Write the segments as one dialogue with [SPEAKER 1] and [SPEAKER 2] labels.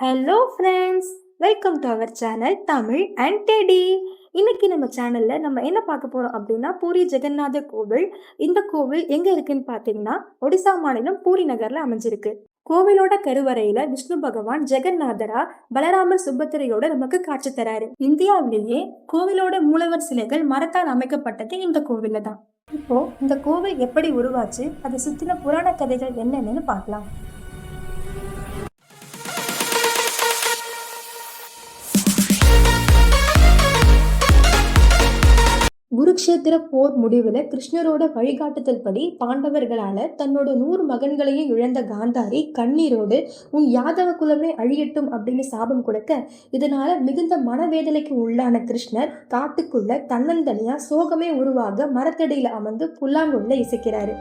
[SPEAKER 1] Hello friends welcome to our channel Tamil and teddy இன்னைக்கு நம்ம சேனலில் நம்ம என்ன பார்க்க போகிறோம் அப்படின்னா பூரி ஜெகநாதர் கோவில். இந்த கோவில் எங்கே இருக்குன்னு பார்த்தீங்கன்னா ஒடிசா மாநிலம் பூரி நகரில் அமைஞ்சிருக்கு. கோவிலோட கருவறையில விஷ்ணு பகவான் ஜெகநாதரா பலராமர் சுபத்திரையோட நமக்கு காட்சி தராரு. இந்தியாவிலேயே கோவிலோட மூலவர் சிலைகள் மரத்தால் அமைக்கப்பட்டது இந்த கோவில தான். இப்போ இந்த கோவில் எப்படி உருவாச்சு அதை சுத்தின புராண கதைகள் என்னென்னு பார்க்கலாம். குருஷேத்திர போர் முடிவில் கிருஷ்ணரோட வழிகாட்டுதல் படி பாண்டவர்களால தன்னோட நூறு மகன்களையும் இழந்த காந்தாரி கண்ணீரோடு உன் யாதவ குலமே அழியட்டும் அப்படின்னு சாபம் கொடுக்க இதனால மிகுந்த மனவேதனைக்கு உள்ளான கிருஷ்ணர் காட்டுக்குள்ள தன்னந்தனியா சோகமே உருவாக மரத்தடியில் அமர்ந்து புல்லாங்குள்ள இசைக்கிறாரு.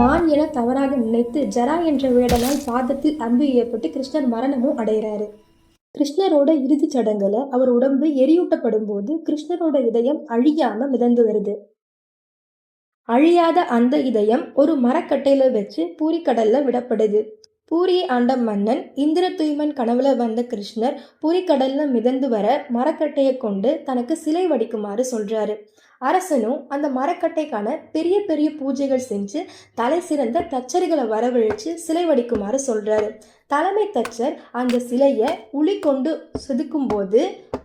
[SPEAKER 1] மான் என தவறாக நினைத்து ஜரா என்ற வேடனால் பாதத்தில் அம்பு ஏற்பட்டு கிருஷ்ணர் மரணமும் அடைகிறாரு. கிருஷ்ணரோட இறுதிச் சடங்குல அவர் உடம்பு எரியூட்டப்படும் போது கிருஷ்ணரோட இதயம் அழியாம மிதந்து வருது. அழியாத அந்த இதயம் ஒரு மரக்கட்டையில வச்சு பூரிக்கடல்ல விடப்படுது. பூரியை ஆண்ட மன்னன் இந்திர தூய்மன் கனவுல வந்த கிருஷ்ணர் பூரிக்கடல்ல மிதந்து வர மரக்கட்டையை கொண்டு தனக்கு சிலை வடிக்குமாறு சொல்றாரு. அரசனும் அந்த மரக்கட்டைக்கான பெரிய பெரிய பூஜைகள் செஞ்சு தலை சிறந்த தச்சரிகளை வரவழைச்சு சிலை வடிக்குமாறு சொல்றாரு. தலைமை தச்சர் அந்த சிலையை உளி கொண்டு செதுக்கும் போது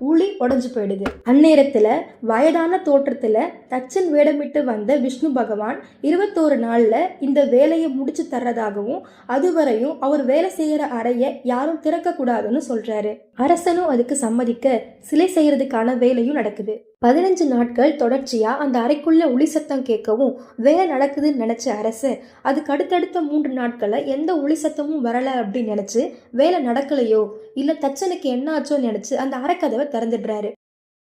[SPEAKER 1] உளி உடஞ்சு போயிடுது. அந்நேரத்தில் வயதான தோற்றத்தில் தச்சன் வேடமிட்டு வந்த விஷ்ணு பகவான் இருபத்தோரு நாளில் இந்த வேலையை முடிச்சு தர்றதாகவும் அதுவரையும் அவர் வேலை செய்கிற அறையை யாரும் திறக்கக்கூடாதுன்னு சொல்கிறாரு அரசனும் அதுக்கு சம்மதிக்க சிலை செய்கிறதுக்கான வேலையும் நடக்குது. பதினஞ்சு நாட்கள் தொடர்ச்சியாக அந்த அறைக்குள்ள ஒளி சத்தம் கேட்கவும் வேலை நடக்குதுன்னு நினச்ச அரசு அதுக்கு அடுத்தடுத்த மூன்று நாட்களை எந்த ஒளி சத்தமும் வரலை அப்படின்னு நினைச்சு வேலை நடக்கலையோ? இல்ல தச்சனுக்கு என்ன ஆச்சோன்னு நினைச்சு அந்த அரைக்கதவை திறந்துடுறாரு.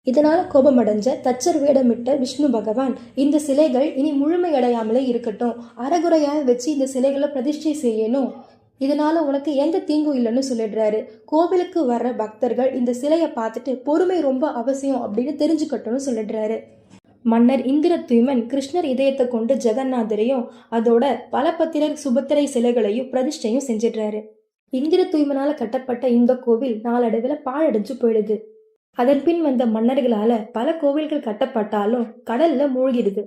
[SPEAKER 1] இதனால கோபமடைஞ்ச தச்சர் வேடமிட்ட விஷ்ணு பகவான் இந்த சிலைகள் இனி முழுமையடையாமலே இருக்கட்டும். அறகுறையாக வச்சு இந்த சிலைகளை பிரதிஷ்டை செய்யணும். இதனால உனக்கு எந்த தீங்கும் இல்லைன்னு சொல்லிடுறாரு. கோவிலுக்கு வர்ற பக்தர்கள் இந்த சிலையை பார்த்துட்டு பொறுமை ரொம்ப அவசியம் அப்படின்னு தெரிஞ்சுக்கட்டும்னு சொல்லிடுறாரு. மன்னர் இந்திர தூய்மன் கிருஷ்ணர் இதயத்தை கொண்டு ஜெகநாதரையும் அதோட பலபத்திரர் சுபத்திரை சிலைகளையும் பிரதிஷ்டையும் செஞ்சிடுறாரு. இந்திர தூய்மனால கட்டப்பட்ட இந்த கோவில் நாளடைவில் பாழடைஞ்சு போயிடுது. அதன் பின் வந்த மன்னர்களால பல கோவில்கள் கட்டப்பட்டாலும் கடல்ல மூழ்கிடுது.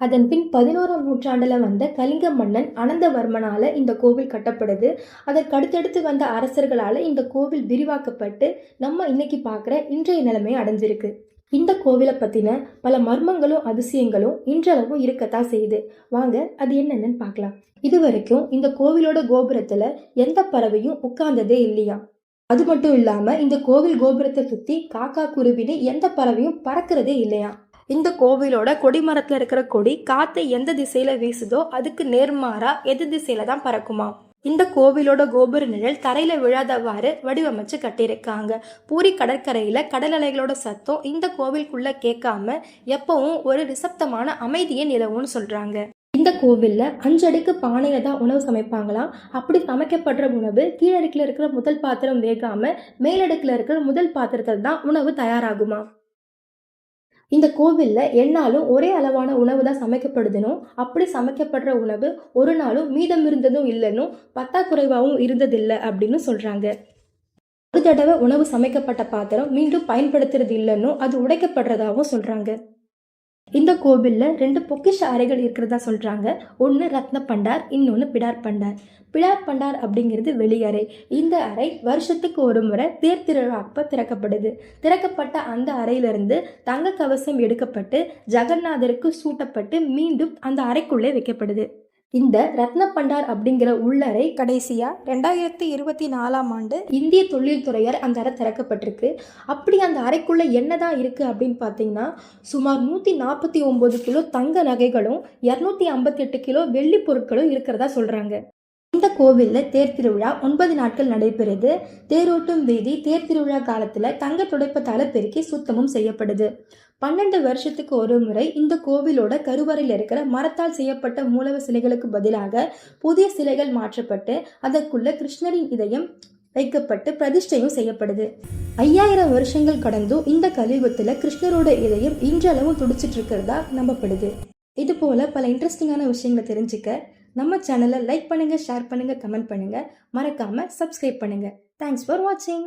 [SPEAKER 1] அதன் பின் பதினோராம் நூற்றாண்டுல வந்த கலிங்க மன்னன் அனந்தவர்மனால இந்த கோவில் கட்டப்படுது. அதற்கு அடுத்தடுத்து வந்த அரசர்களால இந்த கோவில் விரிவாக்கப்பட்டு நம்ம இன்னைக்கு பார்க்குற இன்றைய நிலைமையை அடைஞ்சிருக்கு. இந்த கோவிலை பற்றின பல மர்மங்களும் அதிசயங்களும் இன்றளவும் இருக்கத்தான் செய்யுது. வாங்க அது என்னென்னு பார்க்கலாம். இது வரைக்கும் இந்த கோவிலோட கோபுரத்தில் எந்த பறவையும் உட்கார்ந்ததே இல்லையா? அது மட்டும் இல்லாமல் இந்த கோவில் கோபுரத்தை சுற்றி காக்கா குருவின்னு எந்த பறவையும் பறக்கிறதே இல்லையா? இந்த கோவிலோட கொடிமரத்தில் இருக்கிற கொடி காற்றை எந்த திசையில் வீசுதோ அதுக்கு நேர்மாறாக எது திசையில் தான் பறக்குமா? இந்த கோவிலோட கோபுர நிழல் தரையில விழாதவாறு வடிவமைச்சு கட்டியிருக்காங்க. பூரி கடற்கரையில கடல் அலைகளோட சத்தம் இந்த கோவிலுக்குள்ள கேட்காம எப்பவும் ஒரு நிசப்தமான அமைதியை நிலவும்னு சொல்றாங்க. இந்த கோவில்ல அஞ்சு அடுக்கு தான் உணவு சமைப்பாங்களாம் அப்படி சமைக்கப்படுற உணவு கீழடுக்கில் இருக்கிற முதல் பாத்திரம் வேகாம மேலடுக்கில் இருக்கிற முதல் பாத்திரத்தில் தான் உணவு தயாராகுமா? இந்த கோவிலில் எந்நாளும் ஒரே அளவான உணவு தான் சமைக்கப்படுதுனும் அப்படி சமைக்கப்படுற உணவு ஒரு நாளும் மீதம் இருந்ததும் இல்லைன்னும் பத்தாக்குறைவாகவும் இருந்ததில்லை அப்படின்னு சொல்கிறாங்க ஒரு தடவை உணவு சமைக்கப்பட்ட பாத்திரம் மீண்டும் பயன்படுத்துறது இல்லைன்னும் அது உடைக்கப்படுறதாகவும் சொல்கிறாங்க இந்த கோவிலில் ரெண்டு பொக்கிஷ அறைகள் இருக்கிறதா சொல்கிறாங்க ஒன்று ரத்ன பண்டார் இன்னொன்று பிடார் பண்டார். பிடார் பண்டார் அப்படிங்கிறது வெளியறை இந்த அறை வருஷத்துக்கு ஒரு முறை தேர் திருவிழா அப்போ திறக்கப்படுது. திறக்கப்பட்ட அந்த அறையிலிருந்து தங்க கவசம் எடுக்கப்பட்டு ஜெகநாதருக்கு சூட்டப்பட்டு மீண்டும் அந்த அறைக்குள்ளே வைக்கப்படுது. இந்த ரத்ன பண்டார் அப்படிங்கிற உள்ளறை கடைசியா ரெண்டாயிரத்தி இருபத்தி நாலாம் ஆண்டு இந்திய தொழில்துறையார் அந்த அறை திறக்கப்பட்டிருக்கு. அப்படி அந்த அறைக்குள்ள என்னதான் இருக்கு அப்படின்னு பார்த்தீங்கன்னா சுமார் நூற்றி நாற்பத்தி ஒம்பது கிலோ தங்க நகைகளும் இரநூத்தி ஐம்பத்தெட்டு கிலோ வெள்ளி பொருட்களும் இருக்கிறதா சொல்றாங்க. இந்த கோவிலில் தேர் திருவிழா ஒன்பது நாட்கள் நடைபெறுது. தேரோட்டும் வீதி தேர் திருவிழா காலத்தில் தங்க துடைப்பத்தால் பெருக்கி சுத்தமும் செய்யப்படுது. பன்னெண்டு வருஷத்துக்கு ஒரு முறை இந்த கோவிலோட கருவறையில் இருக்கிற மரத்தால் செய்யப்பட்ட மூலவ சிலைகளுக்கு பதிலாக புதிய சிலைகள் மாற்றப்பட்டு அதற்குள்ள கிருஷ்ணரின் இதயம் வைக்கப்பட்டு பிரதிஷ்டையும் செய்யப்படுது. ஐயாயிரம் வருஷங்கள் கடந்தும் இந்த கலியுகத்தில் கிருஷ்ணரோட இதயம் இன்றளவும் துடிச்சிட்டு இருக்கிறதா நம்பப்படுது. இது போல பல இன்ட்ரெஸ்டிங்கான விஷயங்களை தெரிஞ்சுக்க நம்ம சேனலை லைக் பண்ணுங்கள் ஷேர் பண்ணுங்கள் கமெண்ட் பண்ணுங்கள் மறக்காமல் சப்ஸ்கிரைப் பண்ணுங்கள் தேங்க்ஸ் ஃபார் வாட்சிங்